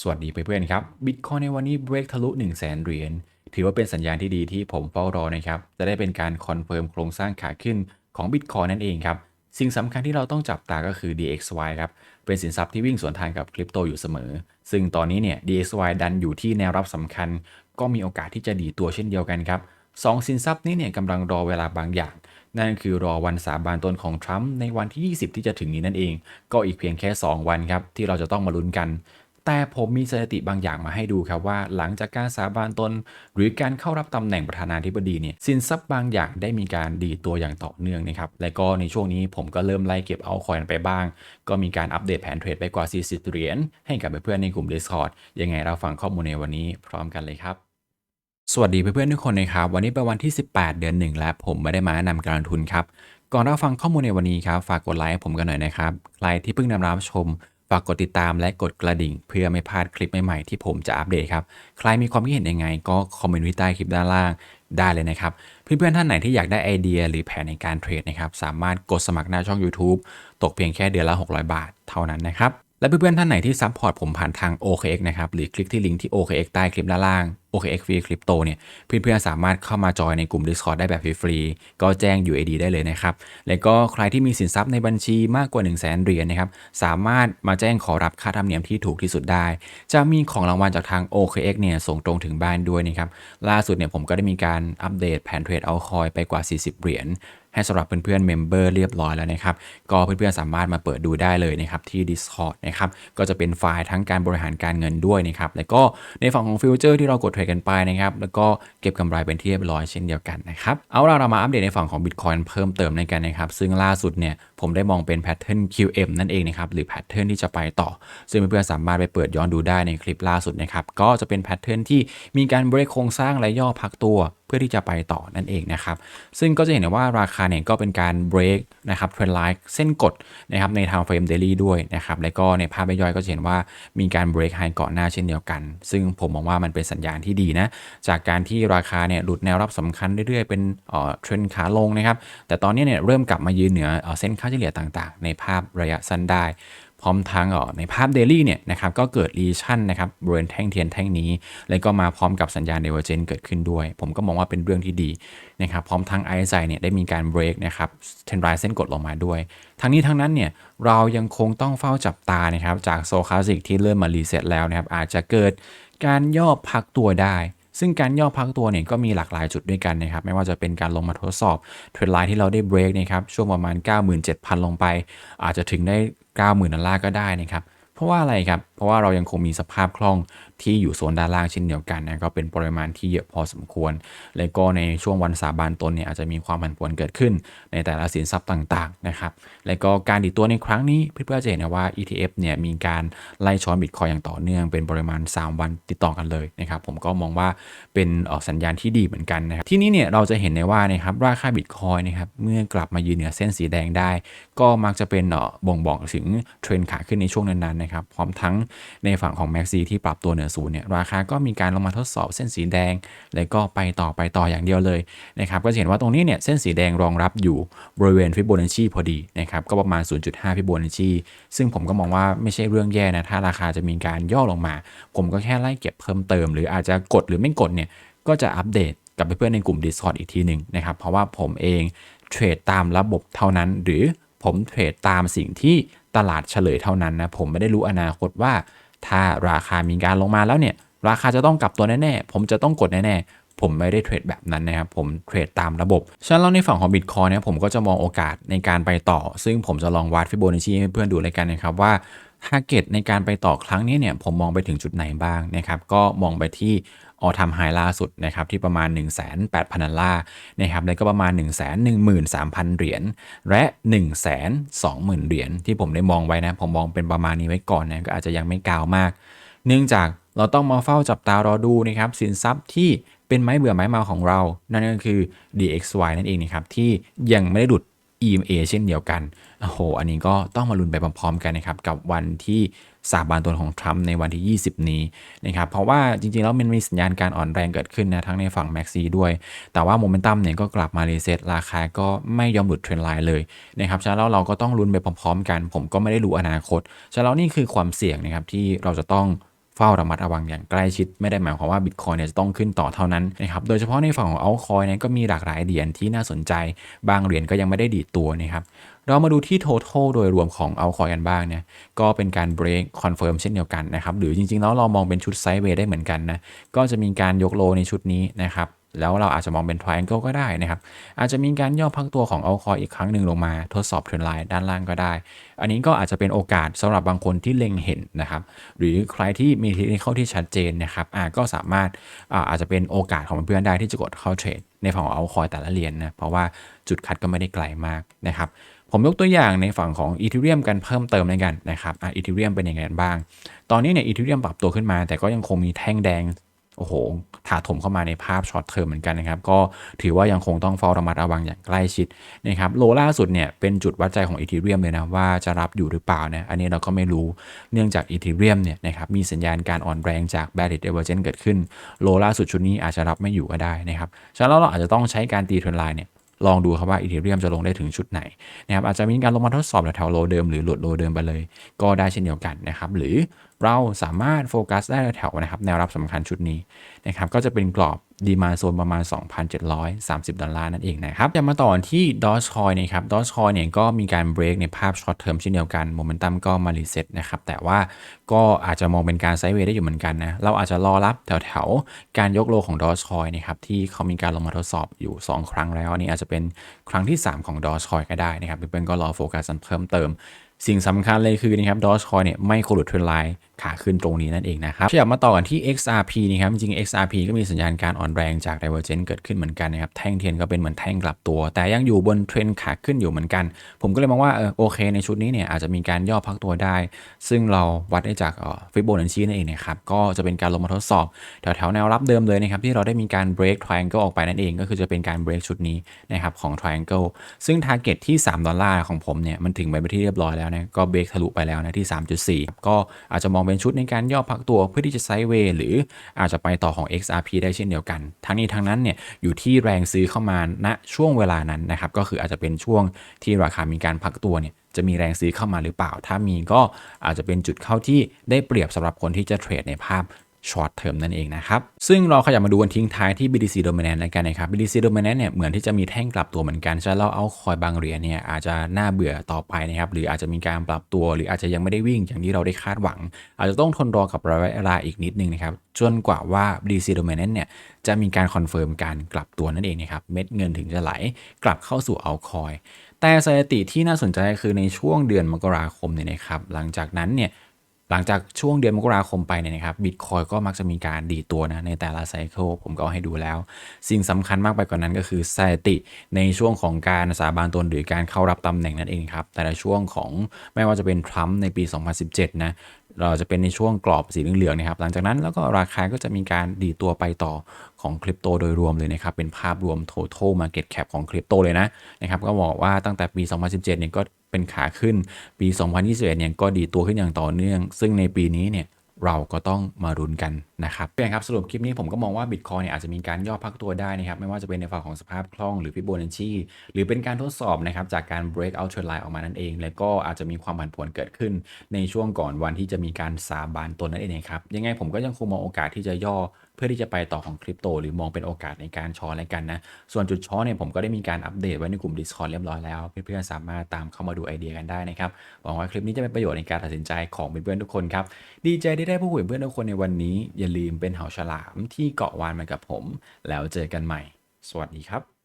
สวัสดีเพื่อนๆครับบิตคอยในวันนี้เบรกทะลุ 1 0 0 0 0แสนเหรียญถือว่าเป็นสัญญาณที่ดีที่ผมเฝ้ารอนะครับ จะได้เป็นการคอนเฟิร์มโครงสร้างขาขึ้นของบิตคอยนั่นเองครับ สิ่งสำคัญที่เราต้องจับตาก็คือ DXY ครับ เป็นสินทรัพย์ที่วิ่งสวนทางกับคริปโตอยู่เสมอ ซึ่งตอนนี้เนี่ย DXY ดันอยู่ที่แนวรับสำคัญ ก็มีโอกาสที่จะดีตัวเช่นเดียวกันครับสองสินทรัพย์นี้เนี่ยกำลังรอเวลาบางอย่าง นั่นคือรอวันสาบานตนของทรัมป์ในวันที่ 20 ที่จะถึงนี้นั่นเอง ก็อีกเพียงแค่ 2 วันครับที่เราจะต้องมาลุ้นกัน แต่ผมมีสถิติบางอย่างมาให้ดูครับว่าหลังจากการสาบานตน หรือการเข้ารับตำแหน่งประธานาธิบดีเนี่ยสินทรัพย์บางอย่างได้มีการดีตัวอย่างต่อเนื่องนะครับและก็ในช่วงนี้ผมก็เริ่มไล่เก็บเอาคอยนไปบ้าง ก็มีการอัปเดตแผนเทรดไปกว่า 40 เหรียญให้กับเพื่อนในกลุ่ม Discord ยังไงเราฟังข้อมูลในวันนี้พร้อมกันเลยครับสวัสดีเพื่อนๆทุกคนนะครับ วันนี้เป็นวันที่ 18 เดือนหนึ่งแล้วผมไม่ได้มาแนะนำการลงทุนครับ ก่อนเราฟังข้อมูลในวันนี้ครับ ฝากกดไลค์ให้ผมกันหน่อยนะครับ ใครที่เพิ่งนำรับชม ฝากกดติดตามและกดกระดิ่ง เพื่อไม่พลาดคลิปใหม่ๆที่ผมจะอัปเดตครับ ใครมีความคิดเห็นยังไง ก็คอมเมนต์ไว้ใต้คลิปด้านล่างได้เลยนะครับ เพื่อนๆท่านไหนที่อยากได้ไอเดียหรือแผนในการเทรดนะครับ สามารถกดสมัครหน้าช่อง YouTube ตกเพียงแค่เดือนละ 600 บาทเท่านั้นนะครับ และเพื่อนๆท่านไหนที่ซัพพอร์ตผมผ่านทาง OKX นะครับ หรือคลิกที่ลิงก์ที่ OKX ใต้คลิปด้านล่าง OKX Free Crypto เนี่ย เพื่อนๆสามารถเข้ามาจอยในกลุ่ม Discord ได้แบบฟรีๆ ก็แจ้ง UAD ได้เลยนะครับ และก็ใครที่มีสินทรัพย์ในบัญชีมากกว่า 1 0 0 0 0แสนเหรียญนะครับ สามารถมาแจ้งขอรับค่าธรรมเนียมที่ถูกที่สุดได้ จะมีของรางวัลจากทาง OKX เนี่ยส่งตรงถึงบ้านด้วยนะครับ ล่าสุดเนี่ยผมก็ได้มีการอัปเดตแผนเทรดเอาคอยไปกว่า 40 เหรียญ ให้สำหรับเพื่อนๆเมมเบอร์เรียบร้อยแล้วนะครับ ก็เพื่อนๆสามารถมาเปิดดูได้เลยนะครับที่ Discord นะครับ ก็จะเป็นไฟล์ทั้งการบริหารการเงินด้วยนะครับ แล้วก็ในฝั่งของฟิวเจอร์ที่เรากดเทรดกันไปนะครับ แล้วก็เก็บกำไรเป็นที่เรียบร้อยเช่นเดียวกันนะครับ เอาล่ะเรามาอัปเดตในฝั่งของ Bitcoin เพิ่มเติมในกันนะครับ ซึ่งล่าสุดเนี่ยผมได้มองเป็นแพทเทิร์น QM นั่นเองนะครับ หรือแพทเทิร์นที่จะไปต่อ ซึ่งเพื่อนๆสามารถไปเปิดย้อนดูได้ในคลิปล่าสุดนะครับ ก็จะเป็นแพทเทิร์นที่มีการเบรกโครงสร้างและย่อพักตัว เพื่อที่จะไปต่อนั่นเองนะครับ ซึ่งก็จะเห็นได้ว่าราคาเนี่ยก็เป็นการเบรกนะครับเทรนไลน์เส้นกดนะครับในทางเฟรมเดลี่ด้วยนะครับ แล้วก็ในภาพย่อยก็จะเห็นว่ามีการเบรกไฮก่อนหน้าเช่นเดียวกัน ซึ่งผมมองว่ามันเป็นสัญญาณที่ดีนะ จากการที่ราคาเนี่ยหลุดแนวรับสำคัญเรื่อยๆ เป็นเอ่อเทรนขาลงนะครับ แต่ตอนนี้เนี่ยเริ่มกลับมายืนเหนือเส้นค่าเฉลี่ยต่างๆ ในภาพระยะสั้นได้ ร้อมทั้งอ่อในภาพเดลี่เนี่ยนะครับก็เกิดรีชั่นนะครับบริเวณแท่งเทียนแท่งนี้ แล้วก็มาพร้อมกับสัญญาณเดเวอร์เจนเกิดขึ้นด้วย ผมก็มองว่าเป็นเรื่องที่ดีนะครับพร้อมทั้ง RSI เนี่ยได้มีการเบรกนะครับเทนไรเส้นกดลงมาด้วย ทั้งนี้ทั้งนั้นเนี่ยเรายังคงต้องเฝ้าจับตานะครับจากโซคาสิกที่เริ่มมารีเซ็ตแล้วนะครับอาจจะเกิดการย่อพักตัวได้ ซึ่งการย่อพักตัวเนี่ยก็มีหลากหลายจุดด้วยกันนะครับ ไม่ว่าจะเป็นการลงมาทดสอบเทรดไลน์ที่เราได้เบรกนะครับช่วงประมาณ 97,000 ลงไป อาจจะถึงได้ 90,000 ดอลลาร์ก็ได้นะครับ เพราะว่าอะไรครับ เพราะว่าเรายังคงมีสภาพคล่องที่อยู่โซนด้านล่างเช่นเดียวกันนะก็เป็นปริมาณที่เยอะพอสมควร และก็ในช่วงวันสาบานตนเนี่ยอาจจะมีความผันผวนเกิดขึ้นในแต่ละสินทรัพย์ต่างๆนะครับและก็การดีตัวในครั้งนี้เพื่อนๆจะเห็นนะว่า ETF เนี่ยมีการไล่ช้อนบิตคอยอย่างต่อเนื่องเป็นปริมาณ 3 วันติดต่อกันเลยนะครับผมก็มองว่าเป็นเอ่อสัญญาณที่ดีเหมือนกันนะครับที่นี้เนี่ยเราจะเห็นได้ว่านะครับราคาบิตคอยนะครับเมื่อกลับมายืนเหนือเส้นสีแดงได้ ก็มักจะเป็นเอ่อบ่งบอกถึงเทรนขาขึ้นในช่วงนั้นๆนะครับ พร้อมทั้งในฝั่งของ MACD ที่ปรับตัวเหนือศูนย์เนี่ยราคาก็มีการลงมาทดสอบเส้นสีแดง แล้วก็ไปต่อไปต่ออย่างเดียวเลยนะครับก็เห็นว่าตรงนี้เนี่ยเส้นสีแดงรองรับอยู่บริเวณฟิโบนัชชีพอดีนะครับก็ประมาณ 0.5ฟิโบนัชชีซึ่งผมก็มองว่าไม่ใช่เรื่องแย่นะถ้าราคาจะมีการย่อลงมา ผมก็แค่ไล่เก็บเพิ่มเติม หรืออาจจะกดหรือไม่กดเนี่ยก็จะอัปเดตกับเพื่อนๆในกลุ่ม Discord อีกทีหนึ่งนะครับ เพราะว่าผมเองเทรดตามระบบเท่านั้น หรือผมเทรดตามสิ่งที่ ตลาดเฉลยเท่านั้นนะผมไม่ได้รู้อนาคตว่า ถ้าราคามีการลงมาแล้วเนี่ยราคาจะต้องกลับตัวแน่ๆ ผมจะต้องกดแน่ๆ ผมไม่ได้เทรดแบบนั้นนะครับ ผมเทรดตามระบบ ฉะนั้นแล้วในฝั่งของ Bitcoin เนี่ยผมก็จะมองโอกาสในการไปต่อ ซึ่งผมจะลองวัดฟิโบนัชชีให้เพื่อนๆดูเลยกันนะครับว่า ทาร์เก็ตในการไปต่อครั้งนี้เนี่ยผมมองไปถึงจุดไหนบ้างนะครับ ก็มองไปที่ออทำไฮล่าสุดนะครับที่ประมาณ 1 8 0 0 0 0ดอลลาร์นะครับแล้วก็ประมาณ 1 1 3 0 0 0 เหรียญและ 1 2 0 0 0 0 เหรียญที่ผมได้มองไว้นะ ผมมองเป็นประมาณนี้ไว้ก่อนนะก็อาจจะยังไม่กาวมาก เนื่องจากเราต้องมาเฝ้าจับตารอดูนะครับสินทรัพย์ที่เป็นไม้เบื่อไม้เมาของเรา นั่นก็คือ DXY นั่นเองนะครับที่ยังไม่ได้หลุด EMA เช่นเดียวกัน โอ้โห อันนี้ก็ต้องมาลุ้นไปพร้อมๆกันนะครับ กับวันที่สาบานตนของทรัมป์ในวันที่ 20 นี้นะครับ เพราะว่าจริงๆ แล้วมันมีสัญญาณการอ่อนแรงเกิดขึ้นนะ ทั้งในฝั่ง Maxi ด้วย แต่ว่าโมเมนตัมเนี่ยก็กลับมารีเซ็ตราคาก็ไม่ยอมหลุดเทรนไลน์เลยนะครับ ฉะนั้นเราก็ต้องลุ้นไปพร้อมๆ กัน ผมก็ไม่ได้รู้อนาคต ฉะนั้นนี่คือความเสี่ยงนะครับที่เราจะต้อง เฝ้าระมัดระวังอย่างใกล้ชิด ไม่ได้หมายความว่าบิตคอยเนี่ยจะต้องขึ้นต่อเท่านั้นนะครับโดยเฉพาะในฝั่งของเอาคอยเนี่ยก็มีหลากหลายเหรียญที่น่าสนใจ บางเหรียญก็ยังไม่ได้ดีดตัวนะครับเรามาดูที่ total โดยรวมของเอาคอยกันบ้างเนี่ยก็เป็นการ break confirm เช่นเดียวกันนะครับหรือจริงๆแล้วเรามองเป็นชุดไซด์เวย์ได้เหมือนกันนะก็จะมีการยกโลในชุดนี้นะครับ แล้วเราอาจจะมองเป็น triangle ก็ได้นะครับ อาจจะมีการย่อพักตัวของเอาคอยอีกครั้งหนึ่งลงมา ทดสอบเทรนไลน์ด้านล่างก็ได้ อันนี้ก็อาจจะเป็นโอกาสสำหรับบางคนที่เล็งเห็นนะครับ หรือใครที่มีเทคนิคที่ชัดเจนนะครับอาก็สามารถอาจจะเป็นโอกาสของเพื่อนได้ที่จะกดเข้าเทรดในฝั่งของเอาคอยแต่ละเหรียญนะเพราะว่าจุดคัดก็ไม่ได้ไกลมากนะครับผมยกตัวอย่างในฝั่งของอีเทเรียมกันเพิ่มเติมในกันนะครับอีเทเรียมเป็นยังไงบ้าง ตอนนี้เนี่ยอีเทเรียมปรับตัวขึ้นมา แต่ก็ยังคงมีแท่งแดง โอ้โห ถาถมเข้ามาในภาพช็อตเทอมเหมือนกันนะครับ ก็ถือว่ายังคงต้องเฝ้าระมัดระวังอย่างใกล้ชิดนะครับ โลล่าสุดเนี่ยเป็นจุดวัดใจของอีเทเรียมเลยนะ ว่าจะรับอยู่หรือเปล่านะ อันนี้เราก็ไม่รู้ เนื่องจากอีเทเรียมเนี่ยนะครับมีสัญญาณการอ่อนแรงจาก b a r r i t Divergence เกิดขึ้น โลล่าสุดชุดนี้อาจจะรับไม่อยู่ก็ได้นะครับ ฉะนั้นเราอาจจะต้องใช้การตีเทรนไลน์เนี่ยลองดูครับว่าอีเทเรียมจะลงได้ถึงชุดไหนนะครับอาจจะมีการลงมาทดสอบแถวโลเดิมหรือหลุดโลเดิมไปเลย ก็ได้เช่นเดียวกันนะครับหรือเราสามารถโฟกัสได้แถวๆนะครับแนวรับสำคัญชุดนี้นะครับก็จะเป็นกรอบดีมาโซนประมาณ 2,730 ดอลลาร์นั่นเองนะครับจะมาต่อที่ Dogecoin นะครับ Dogecoin เนี่ยก็มีการเบรกในภาพช็อตเทอมเช่นเดียวกันโมเมนตัมก็มารีเซ็ตนะครับ แต่ว่าก็อาจจะมองเป็นการไซด์เวย์ได้อยู่เหมือนกันนะ เราอาจจะรอรับแถวๆ การยกโลของ Dogecoin นะครับ ที่เขามีการลงมาทดสอบอยู่ 2 ครั้งแล้วนนี้อาจจะเป็นครั้งที่ 3 ของ Dogecoin ก็ได้นะครับเพื่อนๆก็รอโฟกัสเพิ่มเติม สิ่งสำคัญเลยคือนะครับดอ g คอยเนี่ยไม่โคลุดเทรนไลน์ ขาขึ้นตรงนี้นั่นเองนะครับอยากมาต่อกันที่ XRP นะครับ จริงๆ XRP ก็มีสัญญาณการอ่อนแรงจาก Divergence เกิดขึ้นเหมือนกันนะครับ แท่งเทียนก็เป็นเหมือนแท่งกลับตัว แต่ยังอยู่บนเทรนขาขึ้นอยู่เหมือนกัน ผมก็เลยมองว่าเออโอเค ในชุดนี้เนี่ยอาจจะมีการย่อพักตัวได้ ซึ่งเราวัดได้จากฟิโบนัชชีนั่นเองนะครับ ก็จะเป็นการลงมาทดสอบแถวๆแนวรับเดิมเลยนะครับที่เราได้มีการ break triangle ออกไปนั่นเอง ก็คือจะเป็นการ break ชุดนี้นะครับของ triangle ซึ่ง target ที่ 3 ดอลลาร์ของผมเนี่ยมันถึงไปเป็นที่เรียบร้อยแล้วนะก็ break ทะลุไปแล้วนะที่ 3.4 ก็อาจจะมองเป็นชุดในการย่อพักตัวเพื่อที่จะไซด์เวย์หรืออาจจะไปต่อของ XRP ได้เช่นเดียวกัน ทั้งนี้ทั้งนั้นเนี่ยอยู่ที่แรงซื้อเข้ามาณช่วงเวลานั้นนะครับก็คืออาจจะเป็นช่วงที่ราคามีการพักตัวเนี่ยจะมีแรงซื้อเข้ามาหรือเปล่า ถ้ามีก็อาจจะเป็นจุดเข้าที่ได้เปรียบสำหรับคนที่จะเทรดในภาพ ช็อตเทอมนั่นเองนะครับ ซึ่งเราขยับมาดูกันทิ้งท้ายที่ BTC Dominant แล้วกันนะครับ BTC Dominant เนี่ยเหมือนที่จะมีแท่งกลับตัวเหมือนกันฉะนั้นเราเอาคอยบางเหรียญเนี่ยอาจจะน่าเบื่อต่อไปนะครับ หรืออาจจะมีการปรับตัว หรืออาจจะยังไม่ได้วิ่งอย่างที่เราได้คาดหวัง อาจจะต้องทนรอกับระยะเวลาอีกนิดนึงนะครับจนกว่าว่า BTC Dominant เนี่ยจะมีการคอนเฟิร์มการกลับตัวนั่นเองนะครับเม็ดเงินถึงจะไหลกลับเข้าสู่เอาคอยแต่สถิติที่น่าสนใจคือในช่วงเดือนมกราคมเนี่ยนะครับหลังจากนั้นเนี่ย หลังจากช่วงเดือนมกราคมไปเนี่ยนะครับบิตคอยก็มักจะมีการดีตัวนะในแต่ละไซเคิลผมก็เอาให้ดูแล้ว สิ่งสำคัญมากไปกว่านนั้นก็คือสถิติในช่วงของการสาบานตนหรือการเข้ารับตำแหน่งนั่นเองครับ แต่ละช่วงของไม่ว่าจะเป็นทรัมป์ในปี 2017 นะเราจะเป็นในช่วงกรอบสีเหลืองๆนะครับหลังจากนั้นแล้วก็ราคาก็จะมีการดีตัวไปต่อของคริปโตโดยรวมเลยนะครับ เป็นภาพรวม total market cap ของคริปโตเลยนะนะครับก็บอกว่าตั้งแต่ปี 2017 เนี่ยก็ เป็นขาขึ้นปี 2021เนี่ยก็ดีตัวขึ้นอย่างต่อเนื่อง ซึ่งในปีนี้เนี่ยเราก็ต้องมารุนกันนะครับเพื่อนครับสรุปคลิปนี้ผมก็มองว่าบิตคอยเนี่ยอาจจะมีการย่อพักตัวได้นะครับไม่ว่าจะเป็นในฝั่งของสภาพคล่องหรือฟิโบนัชชีหรือเป็นการทดสอบนะครับจากการ break out trend line ออกมานั่นเอง แล้วก็อาจจะมีความผันผวนเกิดขึ้น ในช่วงก่อนวันที่จะมีการสาบานตนนั่นเองครับยังไงผมก็ยังคงมองโอกาสที่จะย่อเพื่อที่จะไปต่อของคริปโต หรือมองเป็นโอกาสในการช้อนอะไรกันนะ ส่วนจุดช้อนเนี่ยผมก็ได้มีการอัปเดตไว้ในกลุ่ม Discord เรียบร้อยแล้ว เพื่อนๆสามารถตามเข้ามาดูไอเดียกันได้นะครับ หวังว่าคลิปนี้จะเป็นประโยชน์ในการตัดสินใจของเพื่อนๆทุกคนครับ ดีใจที่ได้พูดคุยเพื่อนทุกคนในวันนี้อย่าลืมเป็นเหาฉลามที่เกาะวานมากับผม แล้วเจอกันใหม่ สวัสดีครับ